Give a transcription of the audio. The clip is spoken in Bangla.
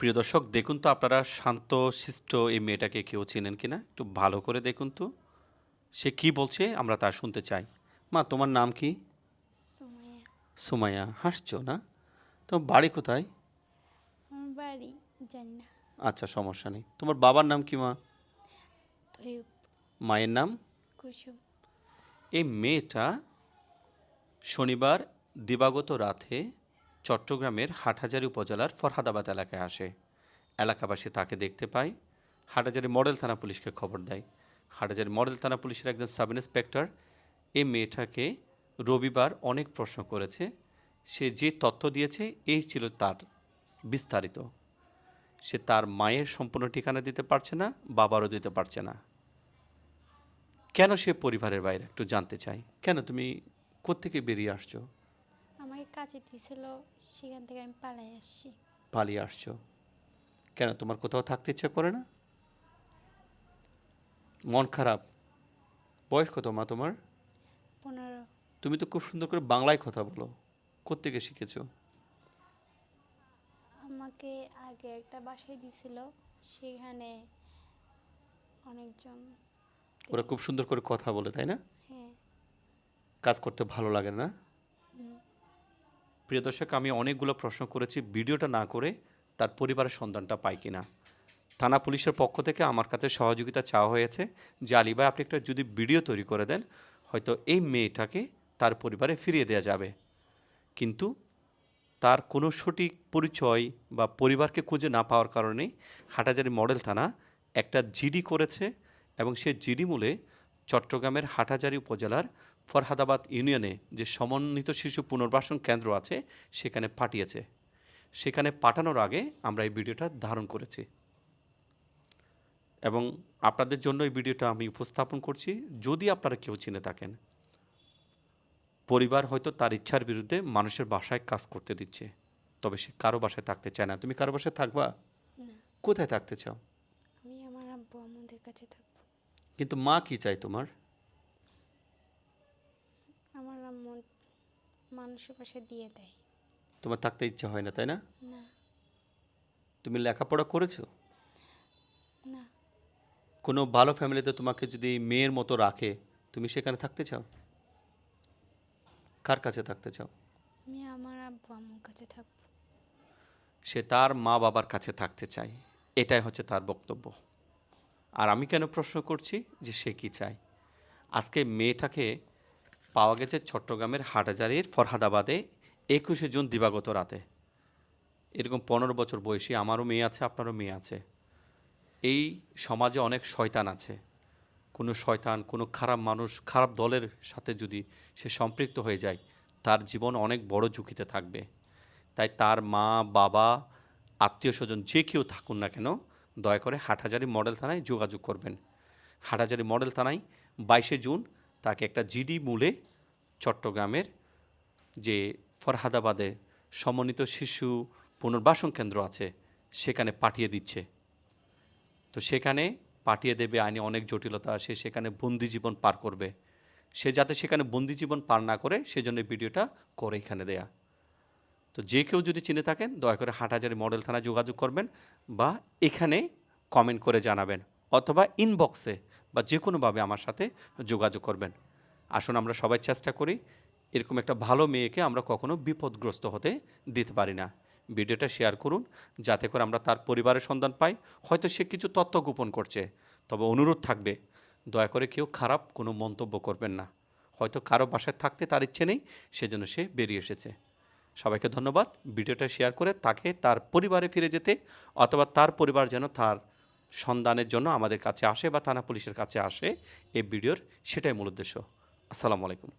প্রিয় দর্শক দেখুন তো আপনারা শান্ত শিষ্ট এই মেয়েটাকে কেউ চেনেন কি না একটু ভালো করে দেখুন তো। সে কি বলছে আমরা তা শুনতে চাই। মা তোমার নাম কি? সুমাইয়া। হাসছো না? তো বাড়ি কোথায়? বাড়ি জানি না আচ্ছা সমস্যা নেই। তোমার বাবার নাম কি মা? মায়ের নাম? কুসুম। এই মেয়েটা শনিবার দিবাগত রাতে চট্টগ্রামের হাটহাজারী উপজেলার ফরহাদাবাদ এলাকায় আসে। এলাকাবাসী তাকে দেখতে পায়। হাটহাজারী মডেল থানা পুলিশকে খবর দেয়। হাটহাজারী মডেল থানা পুলিশের একজন সাব ইন্সপেক্টর এই মেয়েটাকে রবিবার অনেক প্রশ্ন করেছে। সে যে তথ্য দিয়েছে, এই ছিল তার বিস্তারিত। সে তার মায়ের সম্পূর্ণ ঠিকানা দিতে পারছে না, বাবারও দিতে পারছে না। কেন সে পরিবারের বাইরে একটু জানতে চাই। কেন তুমি কোত্থেকে বেরিয়ে আসছো? কাজে দিয়েছিল সেখান থেকে আমি পালাই আসছি। পালিয়ে আসছো? কেন তোমার কোথাও থাকতে ইচ্ছা করে না? মন খারাপ। বয়স কত মা তোমার? পনেরো। তুমি তো খুব সুন্দর করে বাংলায় কথা বলো। কোত্থেকে শিখেছো? আমাকে আগে একটা বাসায় দিছিল সেখানে অনেকজন ওরা খুব সুন্দর করে কথা বলে তাই না? হ্যাঁ। কাজ করতে ভালো লাগে না? প্রিয় দর্শক, আমি অনেকগুলো প্রশ্ন করেছি। ভিডিওটা না করে তার পরিবারের সন্ধানটা পাই কিনা। থানা পুলিশের পক্ষ থেকে আমার কাছে সহযোগিতা চাওয়া হয়েছে যে, আলী ভাই, আপনি একটা যদি ভিডিও তৈরি করে দেন, হয়তো এই মেয়েটাকে তার পরিবারে ফিরিয়ে দেওয়া যাবে। কিন্তু তার কোনো সঠিক পরিচয় বা পরিবারকে খুঁজে না পাওয়ার কারণে হাটাজারি মডেল থানা একটা জিডি করেছে এবং সে জিডি মূলে চট্টগ্রামের হাটাজারি উপজেলার ফরহাদাবাদ ইউনিয়নে যে সমন্বিত শিশু পুনর্বাসন কেন্দ্র আছে সেখানে পাঠিয়েছে। সেখানে পাঠানোর আগে আমরা এই ভিডিওটা ধারণ করেছি। এবং আপনাদের জন্য এই ভিডিওটা আমি উপস্থাপন করছি। যদি আপনারা কেউ চিনে থাকেন পরিবার হয়তো তার ইচ্ছার বিরুদ্ধে মানুষের বাসায় কাজ করতে দিচ্ছে তবে সে কারও বাসায় থাকতে চায় না। তুমি কারও বাসায় থাকবা? কোথায় থাকতে চাও? আমি আমার আব্বু আমাদের কাছে থাকব। কিন্তু মা কি চাই তোমার আমার আম্মু মানুষের পাশে দিয়ে দেয়। তোমার থাকতে ইচ্ছা হয় না তাই না? না। তুমি লেখাপড়া করেছ? না। কোনো ভালো ফ্যামিলিতে তোমাকে যদি মেয়ের মতো রাখে তুমি সেখানে থাকতে চাও? কার কাছে থাকতে চাও? আমি আমার আব্বু আম্মুর কাছে থাকব। সে তার মা বাবার কাছে থাকতে চায়। এটাই হচ্ছে তার বক্তব্য। আর আমি কেন প্রশ্ন করছি যে সে কি চায়? আজকে মেয়েটাকে পাওয়া গেছে চট্টগ্রামের হাটাজারির ফরহাদাবাদে একুশে জুন দিবাগত রাতে। এরকম পনেরো বছর বয়সী আমারও মেয়ে আছে, আপনারও মেয়ে আছে। এই সমাজে অনেক শয়তান আছে। কোনো শয়তান, কোনো খারাপ মানুষ, খারাপ দলের সাথে যদি সে সম্পৃক্ত হয়ে যায়, তার জীবন অনেক বড় ঝুঁকিতে থাকবে। তাই তার মা, বাবা, আত্মীয় স্বজন যে কেউ থাকুন না কেন, দয়া করে হাটহাজারি মডেল থানায় যোগাযোগ করবেন। হাটহাজারি মডেল থানায় বাইশে জুন তাকে একটা জিডি মূলে চট্টগ্রামের যে ফরহাদাবাদে সমন্বিত শিশু পুনর্বাসন কেন্দ্র আছে, সেখানে পাঠিয়ে দিচ্ছে। তো সেখানে পাঠিয়ে দেবে আইনে অনেক জটিলতা, সে সেখানে বন্দি জীবন পার করবে। সে যাতে সেখানে বন্দি জীবন পার না করে, সেজন্য ভিডিওটা করে এখানে দেয়া। তো যে কেউ যদি চিনে থাকেন, দয়া করে হাটহাজারি মডেল থানায় যোগাযোগ করবেন বা এখানে কমেন্ট করে জানাবেন, অথবা ইনবক্সে বা যে কোনোভাবে আমার সাথে যোগাযোগ করবেন। আসুন আমরা সবাই চেষ্টা করি এরকম একটা ভালো মেয়েকে আমরা কখনো বিপদগ্রস্ত হতে দিতে পারি না। ভিডিওটা শেয়ার করুন যাতে করে আমরা তার পরিবারের সন্ধান পাই। হয়তো সে কিছু তথ্য গোপন করছে, তবে অনুরোধ থাকবে, দয়া করে কেউ খারাপ কোনো মন্তব্য করবেন না। হয়তো কারও বাসায় থাকতে তার ইচ্ছে নেই, সেজন্য সে বেরিয়ে এসেছে। সবাইকে ধন্যবাদ। ভিডিওটা শেয়ার করে তাকে তার পরিবারে ফিরে যেতে অথবা তার পরিবার যেন তার সন্ধানের জন্য আমাদের কাছে আসে বা থানা পুলিশের কাছে আসে, এই ভিডিওর সেটাই মূল উদ্দেশ্য। আসসালামু আলাইকুম।